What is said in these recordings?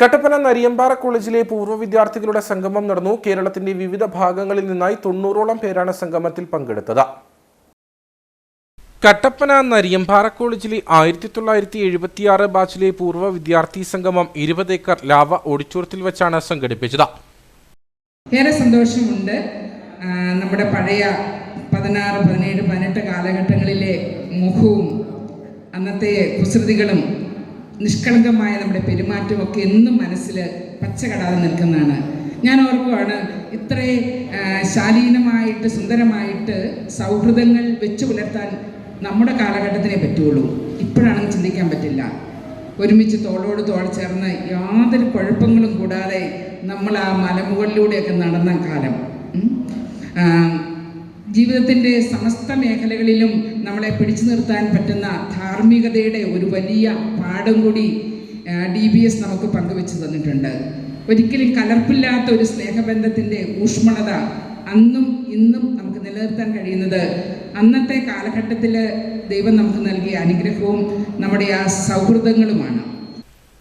കട്ടപ്പന നരിയമ്പാറ കോളേജിലെ പൂർവ വിദ്യാർത്ഥികളുടെ സംഗമം നടന്നു. കേരളത്തിന്റെ വിവിധ ഭാഗങ്ങളിൽ നിന്നായി തൊണ്ണൂറോളം പേരാണ് സംഗമത്തിൽ പങ്കെടുത്തത്. കട്ടപ്പന നരിയമ്പാറ കോളേജിലെ ആയിരത്തി തൊള്ളായിരത്തി എഴുപത്തിയാറ് ബാച്ചിലെ പൂർവ വിദ്യാർത്ഥി സംഗമം ഇരുപത് ഏക്കർ ലാവ ഓഡിറ്റോറിയത്തിൽ വെച്ചാണ് സംഘടിപ്പിച്ചത്. ഏറെ സന്തോഷമുണ്ട്. നമ്മുടെ പഴയ പതിനാറ് പതിനേഴ് പതിനെട്ട് കാലഘട്ടങ്ങളിലെ മുഖവും അന്നത്തെ കുസൃതികളും നിഷ്കളങ്കമായ നമ്മുടെ പെരുമാറ്റവും ഒക്കെ എന്നും മനസ്സിൽ പച്ചകടാതെ നിൽക്കുന്നതാണ്. ഞാൻ ഓർക്കുവാണ് ഇത്രേ ശാലീനമായിട്ട് സുന്ദരമായിട്ട് സൗഹൃദങ്ങൾ വെച്ചു പുലർത്താൻ നമ്മുടെ കാലഘട്ടത്തിനെ പറ്റുള്ളൂ. ഇപ്പോഴാണെന്ന് ചിന്തിക്കാൻ പറ്റില്ല. ഒരുമിച്ച് തോളോട് തോൾ ചേർന്ന് യാതൊരു കുഴപ്പങ്ങളും കൂടാതെ നമ്മൾ ആ മലമുകളിലൂടെയൊക്കെ നടന്ന കാലം. ജീവിതത്തിന്റെ സമസ്ത മേഖലകളിലും നമ്മളെ പിടിച്ചു നിർത്താൻ പറ്റുന്ന ധാർമ്മികതയുടെ ഒരു വലിയ പാഠം കൂടി ഡി ബി എസ് നമുക്ക് പങ്കുവെച്ച് തന്നിട്ടുണ്ട്. ഒരിക്കലും കലർപ്പില്ലാത്ത ഒരു സ്നേഹബന്ധത്തിന്റെ ഊഷ്മളത അന്നും ഇന്നും നമുക്ക് നിലനിർത്താൻ കഴിയുന്നത് അന്നത്തെ കാലഘട്ടത്തിൽ ദൈവം നമുക്ക് നൽകിയ അനുഗ്രഹവും നമ്മുടെ ആ സൗഹൃദങ്ങളുമാണ്.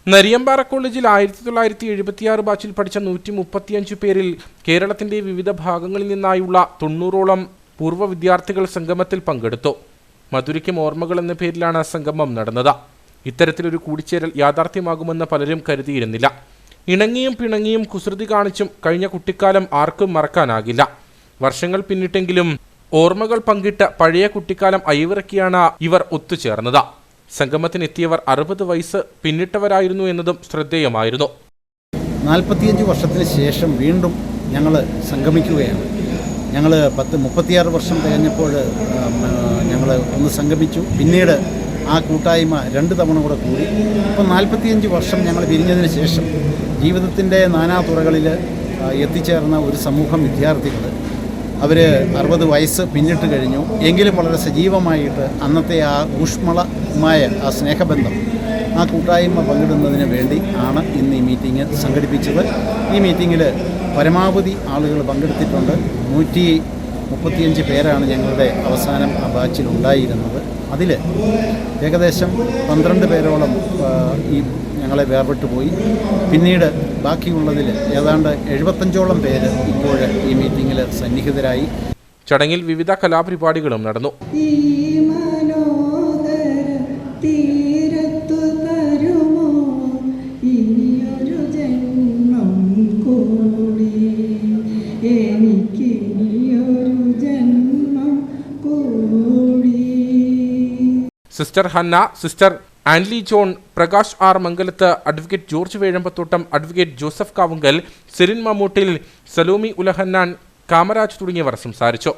നരിയമ്പാറ കോളേജിൽ ആയിരത്തി തൊള്ളായിരത്തി എഴുപത്തിയാറ് ബാച്ചിൽ പഠിച്ച നൂറ്റി മുപ്പത്തിയഞ്ച് പേരിൽ കേരളത്തിന്റെ വിവിധ ഭാഗങ്ങളിൽ നിന്നായുള്ള തൊണ്ണൂറോളം പൂർവ വിദ്യാർത്ഥികൾ സംഗമത്തിൽ പങ്കെടുത്തു. മധുരയ്ക്കും ഓർമ്മകൾ എന്ന പേരിലാണ് സംഗമം നടന്നത്. ഇത്തരത്തിലൊരു കൂടിച്ചേരൽ യാഥാർത്ഥ്യമാകുമെന്ന് പലരും കരുതിയിരുന്നില്ല. ഇണങ്ങിയും പിണങ്ങിയും കുസൃതി കാണിച്ചും കഴിഞ്ഞ കുട്ടിക്കാലം ആർക്കും മറക്കാനാകില്ല. വർഷങ്ങൾ പിന്നിട്ടെങ്കിലും ഓർമ്മകൾ പങ്കിട്ട് പഴയ കുട്ടിക്കാലം അയവിറക്കിയാണ് ഇവർ ഒത്തുചേർന്നത്. സംഗമത്തിനെത്തിയവർ അറുപത് വയസ്സ് പിന്നിട്ടവരായിരുന്നു എന്നതും ശ്രദ്ധേയമായിരുന്നു. നാൽപ്പത്തിയഞ്ച് വർഷത്തിന് ശേഷം വീണ്ടും ഞങ്ങൾ സംഗമിക്കുകയാണ്. ഞങ്ങൾ പത്ത് മുപ്പത്തിയാറ് വർഷം തികഞ്ഞപ്പോൾ ഞങ്ങൾ ഒന്ന് സംഗമിച്ചു. പിന്നീട് ആ കൂട്ടായ്മ രണ്ട് തവണ കൂടെ കൂടി. ഇപ്പോൾ നാൽപ്പത്തിയഞ്ച് വർഷം ഞങ്ങൾ പിരിഞ്ഞതിന് ശേഷം ജീവിതത്തിന്റെ നാനാ തുറകളിൽ എത്തിച്ചേർന്ന ഒരു സമൂഹം വിദ്യാർത്ഥികൾ അവർ അറുപത് വയസ്സ് പിന്നിട്ട് കഴിഞ്ഞു. എങ്കിലും വളരെ സജീവമായിട്ട് അന്നത്തെ ആ ഊഷ്മളമായ ആ സ്നേഹബന്ധം ആ കൂട്ടായ്മ പങ്കിടുന്നതിന് വേണ്ടി ആണ് ഇന്ന് ഈ മീറ്റിംഗ് സംഘടിപ്പിച്ചത്. ഈ മീറ്റിങ്ങിൽ പരമാവധി ആളുകൾ പങ്കെടുത്തിട്ടുണ്ട്. നൂറ്റി മുപ്പത്തിയഞ്ച് പേരാണ് ഞങ്ങളുടെ അവസാനം ആ ബാച്ചിൽ ഉണ്ടായിരുന്നത്. അതിൽ ഏകദേശം പന്ത്രണ്ട് പേരോളം ഈ ഞങ്ങളെ വേർപെട്ടു പോയി. പിന്നീട് ബാക്കിയുള്ളതിൽ ഏതാണ്ട് എഴുപത്തഞ്ചോളം പേര് ഇപ്പോൾ ഈ മീറ്റിങ്ങിൽ സന്നിഹിതരായി. ചടങ്ങിൽ വിവിധ കലാപരിപാടികളും നടന്നു. Sister Hanna sister Anly John Prakash R Mangalath advocate George Vezhambathottam advocate Joseph Kavungal Sirin Mammoottil Salomi Ulahannan Kamaraj തുടങ്ങിയവർ സംസാരിച്ചു.